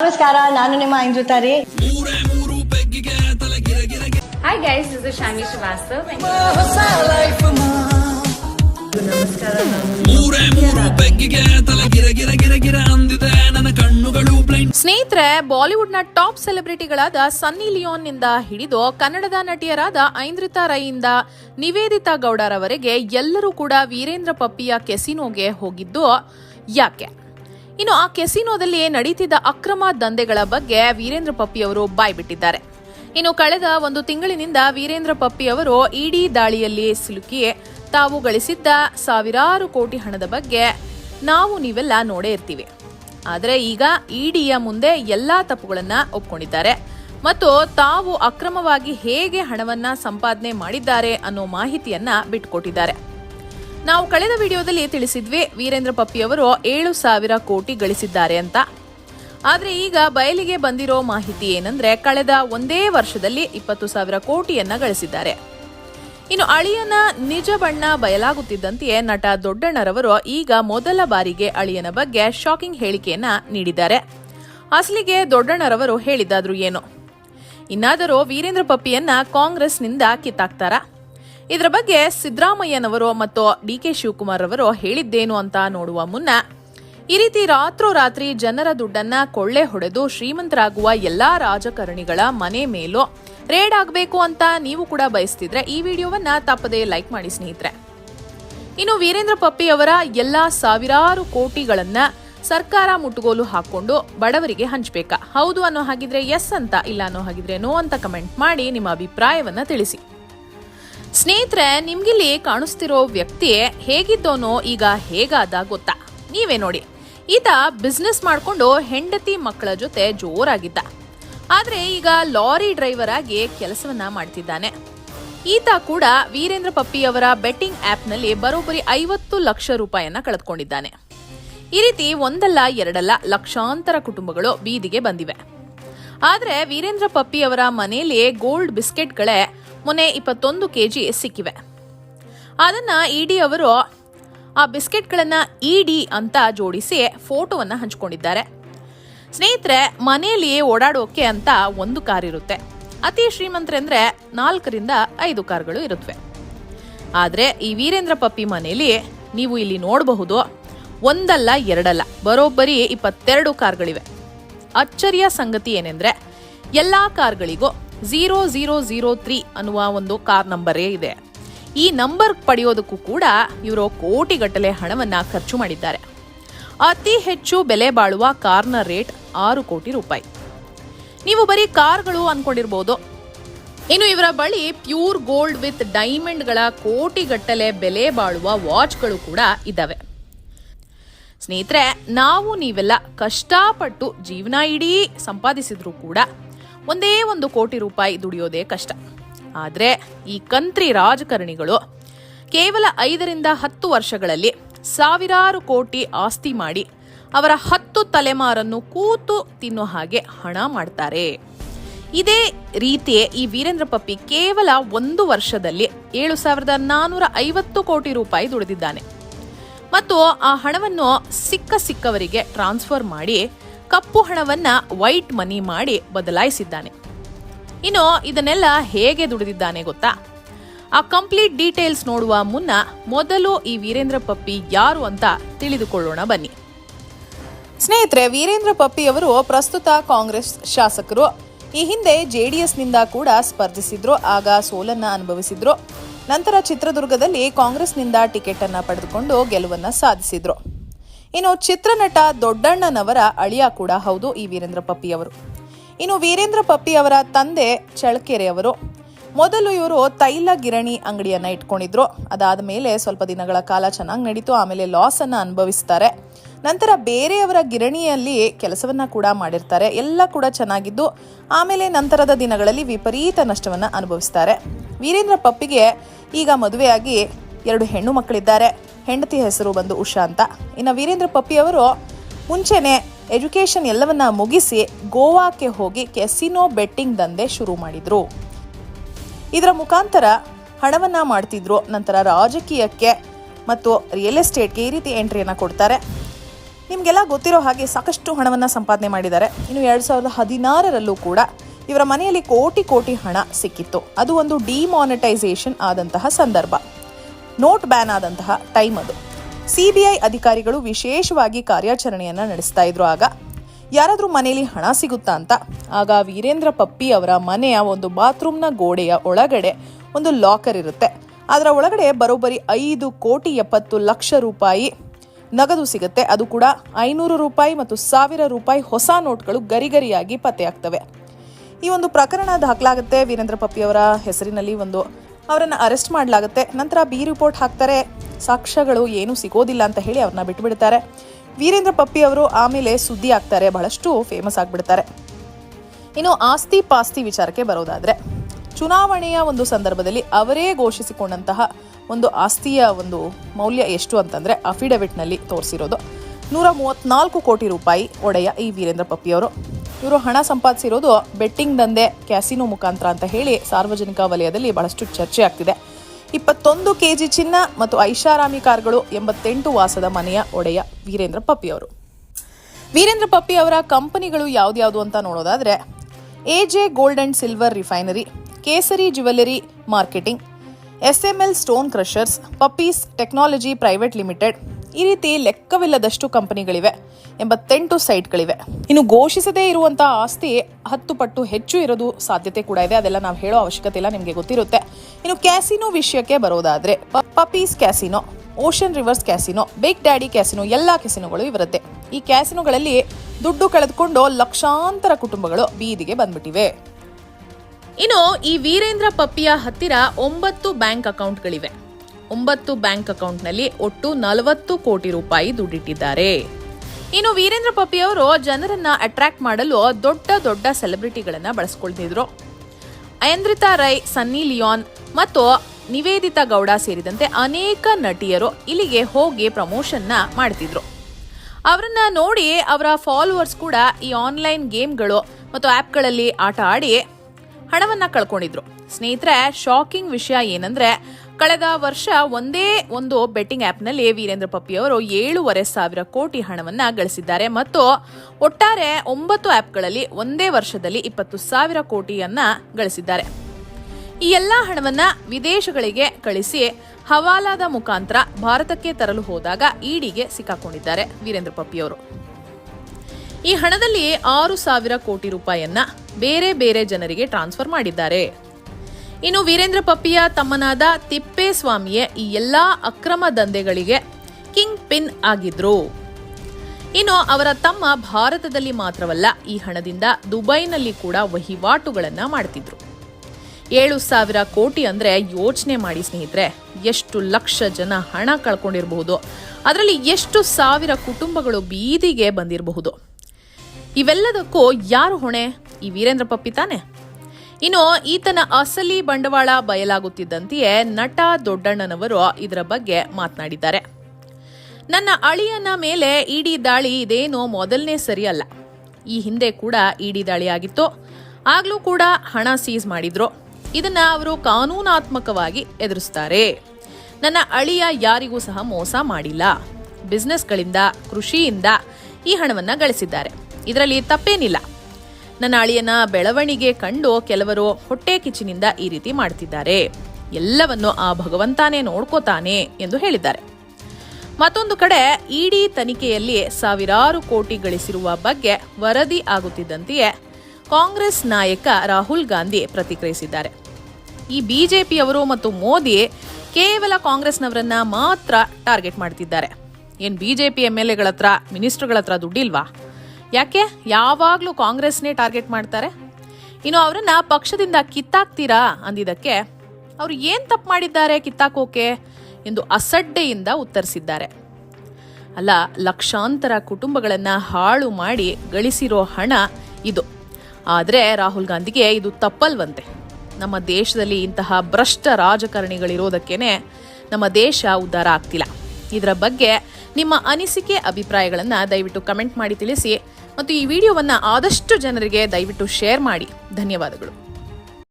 ನಮಸ್ಕಾರ ನಾನು ನಿಮ್ಮ ಅಂಜುತಾರಿ hi guys this is Shami Srivastav. ಸ್ನೇಹಿತರೆ ನ ಟಾಪ್ ಸೆಲೆಬ್ರಿಟಿಗಳಾದ ಸನ್ನಿ ಲಿಯೋನ್ನಿಂದ ಹಿಡಿದು ಕನ್ನಡದ ನಟಿಯರಾದ ಐಂದ್ರಿತಾ ರೈಯಿಂದ ನಿವೇದಿತಾ ಗೌಡರವರೆಗೆ ಎಲ್ಲರೂ ಕೂಡ ವೀರೇಂದ್ರ ಪಪ್ಪಿಯ ಕೆಸಿನೋಗೆ ಹೋಗಿದ್ದು ಯಾಕೆ? ಇನ್ನು ಆ ಕೆಸಿನೋದಲ್ಲಿ ನಡೀತಿದ್ದ ಅಕ್ರಮ ದಂಧೆಗಳ ಬಗ್ಗೆ ವೀರೇಂದ್ರ ಪಪ್ಪಿ ಅವರು ಬಾಯ್ಬಿಟ್ಟಿದ್ದಾರೆ. ಇನ್ನು ಕಳೆದ ಒಂದು ತಿಂಗಳಿನಿಂದ ವೀರೇಂದ್ರ ಪಪ್ಪಿ ಅವರು ಇಡಿ ದಾಳಿಯಲ್ಲಿ ಸಿಲುಕಿ ತಾವು ಗಳಿಸಿದ್ದ ಸಾವಿರಾರು ಕೋಟಿ ಹಣದ ಬಗ್ಗೆ ನಾವು ನೀವೆಲ್ಲ ನೋಡೇ ಇರ್ತೀವಿ. ಆದರೆ ಈಗ ಇಡಿಯ ಮುಂದೆ ಎಲ್ಲಾ ತಪ್ಪುಗಳನ್ನ ಒಪ್ಕೊಂಡಿದ್ದಾರೆ. ಮತ್ತು ತಾವು ಅಕ್ರಮವಾಗಿ ಹೇಗೆ ಹಣವನ್ನ ಸಂಪಾದನೆ ಮಾಡಿದ್ದಾರೆ ಅನ್ನೋ ಮಾಹಿತಿಯನ್ನ ಬಿಟ್ಕೊಟ್ಟಿದ್ದಾರೆ. ನಾವು ಕಳೆದ ವಿಡಿಯೋದಲ್ಲಿ ತಿಳಿಸಿದ್ವಿ, ವೀರೇಂದ್ರ ಪಪ್ಪಿ ಅವರು ಏಳು ಸಾವಿರ ಕೋಟಿ ಗಳಿಸಿದ್ದಾರೆ ಅಂತ. ಆದರೆ ಈಗ ಬಯಲಿಗೆ ಬಂದಿರೋ ಮಾಹಿತಿ ಏನಂದ್ರೆ ಕಳೆದ ಒಂದೇ ವರ್ಷದಲ್ಲಿ ಇಪ್ಪತ್ತು ಸಾವಿರ ಕೋಟಿಯನ್ನ ಗಳಿಸಿದ್ದಾರೆ. ಇನ್ನು ಅಳಿಯನ ನಿಜ ಬಣ್ಣ ಬಯಲಾಗುತ್ತಿದ್ದಂತೆಯೇ ನಟ ದೊಡ್ಡಣ್ಣರವರು ಈಗ ಮೊದಲ ಬಾರಿಗೆ ಅಳಿಯನ ಬಗ್ಗೆ ಶಾಕಿಂಗ್ ಹೇಳಿಕೆಯನ್ನ ನೀಡಿದ್ದಾರೆ. ಅಸಲಿಗೆ ದೊಡ್ಡಣ್ಣರವರು ಹೇಳಿದ್ದಾದ್ರು ಏನು? ಇನ್ನಾದರೂ ವೀರೇಂದ್ರ ಪಪ್ಪಿಯನ್ನ ಕಾಂಗ್ರೆಸ್ನಿಂದ ಕಿತ್ತಾಕ್ತಾರಾ? ಇದರ ಬಗ್ಗೆ ಸಿದ್ದರಾಮಯ್ಯನವರು ಮತ್ತು ಡಿ ಕೆ ಶಿವಕುಮಾರ್ ಅವರು ಹೇಳಿದ್ದೇನು ಅಂತ ನೋಡುವ ಮುನ್ನ, ಈ ರೀತಿ ರಾತ್ರೋರಾತ್ರಿ ಜನರ ದುಡ್ಡನ್ನ ಕೊಳ್ಳೆ ಹೊಡೆದು ಶ್ರೀಮಂತರಾಗುವ ಎಲ್ಲಾ ರಾಜಕಾರಣಿಗಳ ಮನೆ ಮೇಲೂ ರೇಡ್ ಆಗಬೇಕು ಅಂತ ನೀವು ಕೂಡ ಬಯಸ್ತಿದ್ರೆ ಈ ವಿಡಿಯೋವನ್ನ ತಪ್ಪದೇ ಲೈಕ್ ಮಾಡಿ ಸ್ನೇಹಿತರೆ. ಇನ್ನು ವೀರೇಂದ್ರ ಪಪ್ಪಿ ಅವರ ಎಲ್ಲಾ ಸಾವಿರಾರು ಕೋಟಿಗಳನ್ನ ಸರ್ಕಾರ ಮುಟ್ಟುಗೋಲು ಹಾಕೊಂಡು ಬಡವರಿಗೆ ಹಂಚಬೇಕಾ? ಹೌದು ಅನ್ನೋ ಹಾಗಿದ್ರೆ ಎಸ್ ಅಂತ, ಇಲ್ಲ ಅನ್ನೋ ಹಾಗಿದ್ರೆ ನೋ ಅಂತ ಕಮೆಂಟ್ ಮಾಡಿ ನಿಮ್ಮ ಅಭಿಪ್ರಾಯವನ್ನ ತಿಳಿಸಿ. ಸ್ನೇಹಿತರೆ, ನಿಮ್ಗಿಲ್ಲಿ ಕಾಣಿಸ್ತಿರೋ ವ್ಯಕ್ತಿ ಹೇಗಿದ್ದೋನೋ ಈಗ ಹೇಗಾದ ಗೊತ್ತಾ? ನೀವೇ ನೋಡಿ. ಈತ ಬಿಸ್ನೆಸ್ ಮಾಡಿಕೊಂಡು ಹೆಂಡತಿ ಮಕ್ಕಳ ಜೊತೆ ಜೋರಾಗಿದ್ದ. ಆದರೆ ಈಗ ಲಾರಿ ಡ್ರೈವರ್ ಆಗಿ ಕೆಲಸವನ್ನ ಮಾಡ್ತಿದ್ದಾನೆ. ಈತ ಕೂಡ ವೀರೇಂದ್ರ ಪಪ್ಪಿ ಅವರ ಬೆಟ್ಟಿಂಗ್ ಆ್ಯಪ್ನಲ್ಲಿ ಬರೋಬ್ಬರಿ ಐವತ್ತು ಲಕ್ಷ ರೂಪಾಯಿಯನ್ನ ಕಳೆದುಕೊಂಡಿದ್ದಾನೆ. ಈ ರೀತಿ ಒಂದಲ್ಲ, ಎರಡಲ್ಲ ಲಕ್ಷಾಂತರ ಕುಟುಂಬಗಳು ಬೀದಿಗೆ ಬಂದಿವೆ. ಆದರೆ ವೀರೇಂದ್ರ ಪಪ್ಪಿ ಅವರ ಮನೆಯಲ್ಲಿ ಗೋಲ್ಡ್ ಬಿಸ್ಕೆಟ್ಗಳೇ ಮೊನ್ನೆ ಇಪ್ಪತ್ತೊಂದು ಕೆಜಿ ಸಿಕ್ಕಿವೆ. ಅದನ್ನ ಇಡಿ ಅವರು ಆ ಬಿಸ್ಕೆಟ್ಗಳನ್ನ ಇಡಿ ಅಂತ ಜೋಡಿಸಿ ಫೋಟೋವನ್ನ ಹಂಚಿಕೊಂಡಿದ್ದಾರೆ. ಸ್ನೇಹಿತರೆ ಮನೆಯಲ್ಲಿ ಓಡಾಡೋಕೆ ಅಂತ ಒಂದು ಕಾರ್ ಇರುತ್ತೆ. ಅತಿ ಶ್ರೀಮಂತರೆಂದ್ರೆ ನಾಲ್ಕರಿಂದ ಐದು ಕಾರ್ಗಳು ಇರುತ್ತವೆ ಆದ್ರೆ ಈ ವೀರೇಂದ್ರ ಪಪ್ಪಿ ಮನೆಯಲ್ಲಿ ನೀವು ಇಲ್ಲಿ ನೋಡಬಹುದು, ಒಂದಲ್ಲ, ಎರಡಲ್ಲ, ಬರೋಬ್ಬರಿ ಇಪ್ಪತ್ತೆರಡು ಕಾರ್ಗಳಿವೆ. ಅಚ್ಚರಿಯ ಸಂಗತಿ ಏನೆಂದ್ರೆ, ಎಲ್ಲಾ ಕಾರ್ಗಳಿಗೂ ಝೀರೋ ಝೀರೋ ಝೀರೋ ತ್ರೀ ಅನ್ನುವ ಒಂದು ಕಾರ್ ನಂಬರೇ ಇದೆ. ಈ ನಂಬರ್ ಪಡೆಯೋದಕ್ಕೂ ಕೂಡ ಇವರು ಕೋಟಿಗಟ್ಟಲೆ ಹಣವನ್ನು ಖರ್ಚು ಮಾಡಿದ್ದಾರೆ. ಅತಿ ಹೆಚ್ಚು ಬೆಲೆ ಬಾಳುವ ಕಾರ್ನ ರೇಟ್ ಆರು ಕೋಟಿ ರೂಪಾಯಿ. ನೀವು ಬರೀ ಕಾರ್ಗಳು ಅನ್ಕೊಂಡಿರ್ಬೋದು. ಇನ್ನು ಇವರ ಬಳಿ ಪ್ಯೂರ್ ಗೋಲ್ಡ್ ವಿತ್ ಡೈಮಂಡ್ಗಳ ಕೋಟಿಗಟ್ಟಲೆ ಬೆಲೆ ಬಾಳುವ ವಾಚ್ಗಳು ಕೂಡ ಇದ್ದಾವೆ ಸ್ನೇಹಿತರೆ, ನಾವು ನೀವೆಲ್ಲ ಕಷ್ಟಪಟ್ಟು ಜೀವನ ಇಡೀ ಸಂಪಾದಿಸಿದ್ರು ಕೂಡ ಒಂದೇ ಒಂದು ಕೋಟಿ ರೂಪಾಯಿ ದುಡಿಯೋದೇ ಕಷ್ಟ. ಆದರೆ ಈ ಕಂತ್ರಿ ರಾಜಕಾರಣಿಗಳು ಕೇವಲ ಐದರಿಂದ ಹತ್ತು ವರ್ಷಗಳಲ್ಲಿ ಸಾವಿರಾರು ಕೋಟಿ ಆಸ್ತಿ ಮಾಡಿ ಅವರ ಹತ್ತು ತಲೆಮಾರನ್ನು ಕೂತು ತಿನ್ನೋ ಹಾಗೆ ಹಣ ಮಾಡ್ತಾರೆ. ಇದೇ ರೀತಿಯೇ ಈ ವೀರೇಂದ್ರ ಪಪ್ಪಿ ಕೇವಲ ಒಂದು ವರ್ಷದಲ್ಲಿ ಏಳು ಸಾವಿರದ ನಾನೂರ ಐವತ್ತು ಕೋಟಿ ರೂಪಾಯಿ ದುಡಿದಿದ್ದಾನೆ. ಮತ್ತು ಆ ಹಣವನ್ನು ಸಿಕ್ಕ ಸಿಕ್ಕವರಿಗೆ ಟ್ರಾನ್ಸ್ಫರ್ ಮಾಡಿ ಕಪ್ಪು ಹಣವನ್ನ ವೈಟ್ ಮನಿ ಮಾಡಿ ಬದಲಾಯಿಸಿದ್ದಾನೆ. ಇನ್ನು ಇದನ್ನೆಲ್ಲ ಹೇಗೆ ದುಡಿದಿದ್ದಾನೆ ಗೊತ್ತಾ? ಆ ಕಂಪ್ಲೀಟ್ ಡೀಟೇಲ್ಸ್ ನೋಡುವ ಮುನ್ನ ಮೊದಲು ಈ ವೀರೇಂದ್ರ ಪಪ್ಪಿ ಯಾರು ಅಂತ ತಿಳಿದುಕೊಳ್ಳೋಣ ಬನ್ನಿ. ಸ್ನೇಹಿತರೆ, ವೀರೇಂದ್ರ ಪಪ್ಪಿ ಅವರು ಪ್ರಸ್ತುತ ಕಾಂಗ್ರೆಸ್ ಶಾಸಕರು. ಈ ಹಿಂದೆ ಜೆ ಜೆಡಿಎಸ್ನಿಂದ ಕೂಡ ಸ್ಪರ್ಧಿಸಿದ್ರು, ಆಗ ಸೋಲನ್ನ ಅನುಭವಿಸಿದ್ರು. ನಂತರ ಚಿತ್ರದುರ್ಗದಲ್ಲಿ ಕಾಂಗ್ರೆಸ್ನಿಂದ ಟಿಕೆಟ್ ಅನ್ನ ಪಡೆದುಕೊಂಡು ಗೆಲುವನ್ನ ಸಾಧಿಸಿದ್ರು. ಇನ್ನು ಚಿತ್ರನಟ ದೊಡ್ಡಣ್ಣನವರ ಅಳಿಯ ಕೂಡ ಹೌದು, ಈ ವೀರೇಂದ್ರ ಪಪ್ಪಿ ಅವರು. ಇನ್ನು ವೀರೇಂದ್ರ ಪಪ್ಪಿ ಅವರ ತಂದೆ ಚಳಕೆರೆ ಅವರು. ಮೊದಲು ಇವರು ತೈಲ ಗಿರಣಿ ಅಂಗಡಿಯನ್ನ ಇಟ್ಕೊಂಡಿದ್ರು. ಅದಾದ ಮೇಲೆ ಸ್ವಲ್ಪ ದಿನಗಳ ಕಾಲ ಚೆನ್ನಾಗಿ ನಡೀತು, ಆಮೇಲೆ ಲಾಸ್ ಅನ್ನ ಅನುಭವಿಸ್ತಾರೆ. ನಂತರ ಬೇರೆಯವರ ಗಿರಣಿಯಲ್ಲಿ ಕೆಲಸವನ್ನ ಕೂಡ ಮಾಡಿರ್ತಾರೆ. ಎಲ್ಲ ಕೂಡ ಚೆನ್ನಾಗಿದ್ದು, ಆಮೇಲೆ ನಂತರದ ದಿನಗಳಲ್ಲಿ ವಿಪರೀತ ನಷ್ಟವನ್ನ ಅನುಭವಿಸ್ತಾರೆ. ವೀರೇಂದ್ರ ಪಪ್ಪಿಗೆ ಈಗ ಮದುವೆಯಾಗಿ ಎರಡು ಹೆಣ್ಣು ಮಕ್ಕಳಿದ್ದಾರೆ. ಹೆಂಡತಿ ಹೆಸರು ಬಂದು ಉಷಾ ಅಂತ. ಇನ್ನು ವೀರೇಂದ್ರ ಪಪ್ಪಿ ಅವರು ಮುಂಚೆನೆ ಎಜುಕೇಶನ್ ಎಲ್ಲವನ್ನ ಮುಗಿಸಿ ಗೋವಾಕ್ಕೆ ಹೋಗಿ ಕೆಸಿನೋ ಬೆಟ್ಟಿಂಗ್ ದಂಧೆ ಶುರು ಮಾಡಿದ್ರು. ಇದರ ಮುಖಾಂತರ ಹಣವನ್ನ ಮಾಡ್ತಿದ್ರು. ನಂತರ ರಾಜಕೀಯಕ್ಕೆ ಮತ್ತು ರಿಯಲ್ ಎಸ್ಟೇಟ್ಗೆ ಈ ರೀತಿ ಎಂಟ್ರಿಯನ್ನು ಕೊಡ್ತಾರೆ. ನಿಮಗೆಲ್ಲ ಗೊತ್ತಿರೋ ಹಾಗೆ ಸಾಕಷ್ಟು ಹಣವನ್ನು ಸಂಪಾದನೆ ಮಾಡಿದ್ದಾರೆ. ಇನ್ನು ಎರಡು ಸಾವಿರದ ಹದಿನಾರರಲ್ಲೂ ಕೂಡ ಇವರ ಮನೆಯಲ್ಲಿ ಕೋಟಿ ಕೋಟಿ ಹಣ ಸಿಕ್ಕಿತ್ತು. ಅದು ಒಂದು ಡಿಮಾನಿಟೈಸೇಷನ್ ಆದಂತಹ ಸಂದರ್ಭ. ನೋಟ್ ಬ್ಯಾನ್ ಆದಂತಹ ಟೈಮ್ ಅದು. ಸಿಬಿಐ ಅಧಿಕಾರಿಗಳು ವಿಶೇಷವಾಗಿ ಕಾರ್ಯಾಚರಣೆಯನ್ನ ನಡೆಸ್ತಾ ಇದ್ರು. ಆಗ ಯಾರಾದರೂ ಮನೆಯಲ್ಲಿ ಹಣ ಸಿಗುತ್ತಾ ಅಂತ? ಆಗ ವೀರೇಂದ್ರ ಪಪ್ಪಿ ಅವರ ಮನೆಯ ಒಂದು ಬಾತ್ರೂಮ್ನ ಗೋಡೆಯ ಒಳಗಡೆ ಒಂದು ಲಾಕರ್ ಇರುತ್ತೆ. ಅದರ ಒಳಗಡೆ ಬರೋಬ್ಬರಿ ಐದು ಕೋಟಿ ಎಪ್ಪತ್ತು ಲಕ್ಷ ರೂಪಾಯಿ ನಗದು ಸಿಗುತ್ತೆ. ಅದು ಕೂಡ ಐನೂರು ರೂಪಾಯಿ ಮತ್ತು ಸಾವಿರ ರೂಪಾಯಿ ಹೊಸ ನೋಟ್ಗಳು ಗರಿಗರಿಯಾಗಿ ಪತ್ತೆಯಾಗ್ತವೆ. ಈ ಒಂದು ಪ್ರಕರಣ ದಾಖಲಾಗುತ್ತೆ ವೀರೇಂದ್ರ ಪಪ್ಪಿಯವರ ಹೆಸರಿನಲ್ಲಿ ಒಂದು ಅವರನ್ನು ಅರೆಸ್ಟ್ ಮಾಡಲಾಗುತ್ತೆ. ನಂತರ ಬಿ ರಿಪೋರ್ಟ್ ಹಾಕ್ತಾರೆ, ಸಾಕ್ಷ್ಯಗಳು ಏನೂ ಸಿಗೋದಿಲ್ಲ ಅಂತ ಹೇಳಿ ಅವ್ರನ್ನ ಬಿಟ್ಟುಬಿಡ್ತಾರೆ ವೀರೇಂದ್ರ ಪಪ್ಪಿ ಅವರು ಆಮೇಲೆ ಸುದ್ದಿ ಆಗ್ತಾರೆ, ಬಹಳಷ್ಟು ಫೇಮಸ್ ಆಗಿಬಿಡ್ತಾರೆ. ಇನ್ನು ಆಸ್ತಿ ಪಾಸ್ತಿ ವಿಚಾರಕ್ಕೆ ಬರೋದಾದ್ರೆ, ಚುನಾವಣೆಯ ಒಂದು ಸಂದರ್ಭದಲ್ಲಿ ಅವರೇ ಘೋಷಿಸಿಕೊಂಡಂತಹ ಒಂದು ಆಸ್ತಿಯ ಒಂದು ಮೌಲ್ಯ ಎಷ್ಟು ಅಂತಂದ್ರೆ ಅಫಿಡವಿಟ್ನಲ್ಲಿ ತೋರಿಸಿರೋದು. ನೂರ ಮೂವತ್ನಾಲ್ಕು ಕೋಟಿ ರೂಪಾಯಿ ಒಡೆಯ ಈ ವೀರೇಂದ್ರ ಪಪ್ಪಿಯವರು ಇವರು ಹಣ ಸಂಪಾದಿಸಿರೋದು ಬೆಟ್ಟಿಂಗ್ ದಂಧೆ, ಕ್ಯಾಸಿನೋ ಮುಖಾಂತರ ಅಂತ ಹೇಳಿ ಸಾರ್ವಜನಿಕ ವಲಯದಲ್ಲಿ ಬಹಳಷ್ಟು ಚರ್ಚೆ ಆಗ್ತಿದೆ. ಇಪ್ಪತ್ತೊಂದು ಕೆಜಿ ಚಿನ್ನ ಮತ್ತು ಐಷಾರಾಮಿ ಕಾರ್ಗಳು ಎಂಬತ್ತೆಂಟು ವಾಸದ ಮನೆಯ ಒಡೆಯ ವೀರೇಂದ್ರ ಪಪ್ಪಿ ಅವರು. ವೀರೇಂದ್ರ ಪಪ್ಪಿ ಅವರ ಕಂಪನಿಗಳು ಯಾವ್ದ್ಯಾವುದು ಅಂತ ನೋಡೋದಾದ್ರೆ A J gold and silver refinery, Kesari jewellery marketing S M L stone crushers, puppies technology private limited ಈ ರೀತಿ ಲೆಕ್ಕವಿಲ್ಲದಷ್ಟು ಕಂಪನಿಗಳಿವೆ. ಎಂಬತ್ತೆಂಟು ಸೈಟ್ಗಳಿವೆ. ಇನ್ನು ಘೋಷಿಸದೇ ಇರುವಂತಹ ಆಸ್ತಿ ಹತ್ತು ಪಟ್ಟು ಹೆಚ್ಚು ಇರೋದು ಸಾಧ್ಯತೆ ಕೂಡ ಇದೆ. ಅದೆಲ್ಲ ನಾವು ಹೇಳೋ ಅವಶ್ಯಕತೆ ಇಲ್ಲ, ನಿಮಗೆ ಗೊತ್ತಿರುತ್ತೆ. ಇನ್ನು ಕ್ಯಾಸಿನೋ ವಿಷಯಕ್ಕೆ ಬರೋದಾದ್ರೆ puppies casino, ocean rivers casino, big daddy casino, ಎಲ್ಲ ಕ್ಯಾಸಿನೋಗಳು ಇವರದ್ದೇ. ಈ ಕ್ಯಾಸಿನೋಗಳಲ್ಲಿ ದುಡ್ಡು ಕಳೆದುಕೊಂಡು ಲಕ್ಷಾಂತರ ಕುಟುಂಬಗಳು ಬೀದಿಗೆ ಬಂದ್ಬಿಟ್ಟಿವೆ. ಇನ್ನು ಈ ವೀರೇಂದ್ರ ಪಪ್ಪಿಯ ಹತ್ತಿರ ಒಂಬತ್ತು ಬ್ಯಾಂಕ್ ಅಕೌಂಟ್ಗಳಿವೆ. ಒಂಬತ್ತು ಬ್ಯಾಂಕ್ ಅಕೌಂಟ್ನಲ್ಲಿ ಒಟ್ಟು ನಲವತ್ತು ಕೋಟಿ ರೂಪಾಯಿ ದುಡ್ಡಿಟ್ಟಿದ್ದಾರೆ. ಇನ್ನು ವೀರೇಂದ್ರ ಪಪ್ಪಿ ಅವರು ಜನರನ್ನ ಅಟ್ರಾಕ್ಟ್ ಮಾಡಲು ದೊಡ್ಡ ದೊಡ್ಡ ಸೆಲೆಬ್ರಿಟಿಗಳನ್ನ ಬಳಸ್ಕೊಳ್ತಿದ್ರು. ಐಂದ್ರಿತಾ ರೈ, ಸನ್ನಿ ಲಿಯೋನ್ ಮತ್ತು ನಿವೇದಿತಾ ಗೌಡ ಸೇರಿದಂತೆ ಅನೇಕ ನಟಿಯರು ಇಲ್ಲಿಗೆ ಹೋಗಿ ಪ್ರಮೋಷನ್ನ ಮಾಡ್ತಿದ್ರು. ಅವರನ್ನ ನೋಡಿ ಅವರ ಫಾಲೋವರ್ಸ್ ಕೂಡ ಈ ಆನ್ಲೈನ್ ಗೇಮ್ಗಳು ಮತ್ತು ಆ್ಯಪ್ಗಳಲ್ಲಿ ಆಟ ಆಡಿ ಹಣವನ್ನ ಕಳ್ಕೊಂಡಿದ್ರು. ಸ್ನೇಹಿತರೆ, ಶಾಕಿಂಗ್ ವಿಷಯ ಏನಂದ್ರೆ ಕಳೆದ ವರ್ಷ ಒಂದೇ ಒಂದು ಬೆಟ್ಟಿಂಗ್ ಆ್ಯಪ್ನಲ್ಲಿ ವೀರೇಂದ್ರ ಪಪ್ಪಿ ಅವರು ಏಳೂವರೆ ಸಾವಿರ ಕೋಟಿ ಹಣವನ್ನು ಗಳಿಸಿದ್ದಾರೆ. ಮತ್ತು ಒಟ್ಟಾರೆ ಒಂಬತ್ತು ಆ್ಯಪ್ಗಳಲ್ಲಿ ಒಂದೇ ವರ್ಷದಲ್ಲಿ ಇಪ್ಪತ್ತು ಸಾವಿರ ಕೋಟಿಯನ್ನ ಗಳಿಸಿದ್ದಾರೆ. ಈ ಎಲ್ಲ ಹಣವನ್ನ ವಿದೇಶಗಳಿಗೆ ಕಳಿಸಿ ಹವಾಲಾದ ಮುಖಾಂತರ ಭಾರತಕ್ಕೆ ತರಲು ಹೋದಾಗ ಇಡಿಗೆ ಸಿಕ್ಕಾಕೊಂಡಿದ್ದಾರೆ ವೀರೇಂದ್ರ ಪಪ್ಪಿಯವರು ಈ ಹಣದಲ್ಲಿ ಆರು ಸಾವಿರ ಕೋಟಿ ರೂಪಾಯಿಯನ್ನ ಬೇರೆ ಬೇರೆ ಜನರಿಗೆ ಟ್ರಾನ್ಸ್ಫರ್ ಮಾಡಿದ್ದಾರೆ. ಇನ್ನು ವೀರೇಂದ್ರ ಪಪ್ಪಿಯ ತಮ್ಮನಾದ ತಿಪ್ಪೇಸ್ವಾಮಿಯೇ ಈ ಎಲ್ಲಾ ಅಕ್ರಮ ದಂಧೆಗಳಿಗೆ ಕಿಂಗ್ ಪಿನ್ ಆಗಿದ್ರು. ಇನ್ನು ಅವರ ತಮ್ಮ ಭಾರತದಲ್ಲಿ ಮಾತ್ರವಲ್ಲ, ಈ ಹಣದಿಂದ ದುಬೈನಲ್ಲಿ ಕೂಡ ವಹಿವಾಟುಗಳನ್ನು ಮಾಡ್ತಿದ್ರು. ಏಳು ಸಾವಿರ ಕೋಟಿ ಅಂದ್ರೆ ಯೋಚನೆ ಮಾಡಿ ಸ್ನೇಹಿತರೆ, ಎಷ್ಟು ಲಕ್ಷ ಜನ ಹಣ ಕಳ್ಕೊಂಡಿರಬಹುದು, ಅದರಲ್ಲಿ ಎಷ್ಟು ಸಾವಿರ ಕುಟುಂಬಗಳು ಬೀದಿಗೆ ಬಂದಿರಬಹುದು. ಇವೆಲ್ಲದಕ್ಕೂ ಯಾರು ಹೊಣೆ? ಈ ವೀರೇಂದ್ರ ಪಪ್ಪಿ ತಾನೆ? ಇನ್ನು ಈತನ ಅಸಲಿ ಬಂಡವಾಳ ಬಯಲಾಗುತ್ತಿದ್ದಂತೆಯೇ ನಟ ದೊಡ್ಡಣ್ಣನವರು ಇದರ ಬಗ್ಗೆ ಮಾತನಾಡಿದ್ದಾರೆ. ನನ್ನ ಅಳಿಯನ ಮೇಲೆ ಇಡಿ ದಾಳಿ ಇದೇನೋ ಮೊದಲನೇ ಸರಿಯಲ್ಲ. ಈ ಹಿಂದೆ ಕೂಡ ಇಡಿ ದಾಳಿ ಆಗಿತ್ತು. ಆಗ್ಲೂ ಕೂಡ ಹಣ ಸೀಸ್ ಮಾಡಿದ್ರು. ಇದನ್ನ ಅವರು ಕಾನೂನಾತ್ಮಕವಾಗಿ ಎದುರಿಸ್ತಾರೆ. ನನ್ನ ಅಳಿಯ ಯಾರಿಗೂ ಸಹ ಮೋಸ ಮಾಡಿಲ್ಲ. ಬಿಸ್ನೆಸ್ಗಳಿಂದ, ಕೃಷಿಯಿಂದ ಈ ಹಣವನ್ನ ಗಳಿಸಿದ್ದಾರೆ. ಇದರಲ್ಲಿ ತಪ್ಪೇನಿಲ್ಲ. ನನ್ನ ಅಳಿಯನ ಬೆಳವಣಿಗೆ ಕಂಡು ಕೆಲವರು ಹೊಟ್ಟೆ ಕಿಚ್ಚಿನಿಂದ ಈ ರೀತಿ ಮಾಡ್ತಿದ್ದಾರೆ. ಎಲ್ಲವನ್ನು ಆ ಭಗವಂತಾನೇ ನೋಡ್ಕೋತಾನೆ ಎಂದು ಹೇಳಿದ್ದಾರೆ. ಮತ್ತೊಂದು ಕಡೆ ಇಡಿ ತನಿಖೆಯಲ್ಲಿ ಸಾವಿರಾರು ಕೋಟಿ ಗಳಿಸಿರುವ ಬಗ್ಗೆ ವರದಿ ಆಗುತ್ತಿದ್ದಂತೆಯೇ ಕಾಂಗ್ರೆಸ್ ನಾಯಕ ರಾಹುಲ್ ಗಾಂಧಿ ಪ್ರತಿಕ್ರಿಯಿಸಿದ್ದಾರೆ. ಈ ಬಿಜೆಪಿಯವರು ಮತ್ತು ಮೋದಿ ಕೇವಲ ಕಾಂಗ್ರೆಸ್ನವರನ್ನ ಮಾತ್ರ ಟಾರ್ಗೆಟ್ ಮಾಡ್ತಿದ್ದಾರೆ. ಏನ್ ಬಿಜೆಪಿ ಎಂ ಎಲ್ ಎಗಳ ಹತ್ರ ಮಿನಿಸ್ಟರ್ಗಳ ಹತ್ರ ದುಡ್ಡಿಲ್ವಾ? ಯಾಕೆ? ಯಾವಾಗಲೂ ಕಾಂಗ್ರೆಸ್ನೇ ಟಾರ್ಗೆಟ್ ಮಾಡ್ತಾರೆ? ಇನ್ನು ಅವರನ್ನ ಪಕ್ಷದಿಂದ ಕಿತ್ತಾಕ್ತೀರಾ ಅಂದಿದ್ದಕ್ಕೆ ಅವರು ಏನ್ ತಪ್ಪು ಮಾಡಿದ್ದಾರೆ ಕಿತ್ತಾಕೋಕೆ ಎಂದು ಅಸಡ್ಡೆಯಿಂದ ಉತ್ತರಿಸಿದ್ದಾರೆ. ಅಲ್ಲ, ಲಕ್ಷಾಂತರ ಕುಟುಂಬಗಳನ್ನ ಹಾಳು ಮಾಡಿ ಗಳಿಸಿರೋ ಹಣ ಇದು. ಆದರೆ ರಾಹುಲ್ ಗಾಂಧಿಗೆ ಇದು ತಪ್ಪಲ್ವಂತೆ. ನಮ್ಮ ದೇಶದಲ್ಲಿ ಇಂತಹ ಭ್ರಷ್ಟ ರಾಜಕಾರಣಿಗಳಿರೋದಕ್ಕೇನೆ ನಮ್ಮ ದೇಶ ಉದ್ಧಾರ ಆಗ್ತಿಲ್ಲ. ಇದರ ಬಗ್ಗೆ ನಿಮ್ಮ ಅನಿಸಿಕೆ, ಅಭಿಪ್ರಾಯಗಳನ್ನು ದಯವಿಟ್ಟು ಕಮೆಂಟ್ ಮಾಡಿ ತಿಳಿಸಿ. ಮತ್ತು ಈ ವಿಡಿಯೋವನ್ನು ಆದಷ್ಟು ಜನರಿಗೆ ದಯವಿಟ್ಟು ಶೇರ್ ಮಾಡಿ. ಧನ್ಯವಾದಗಳು.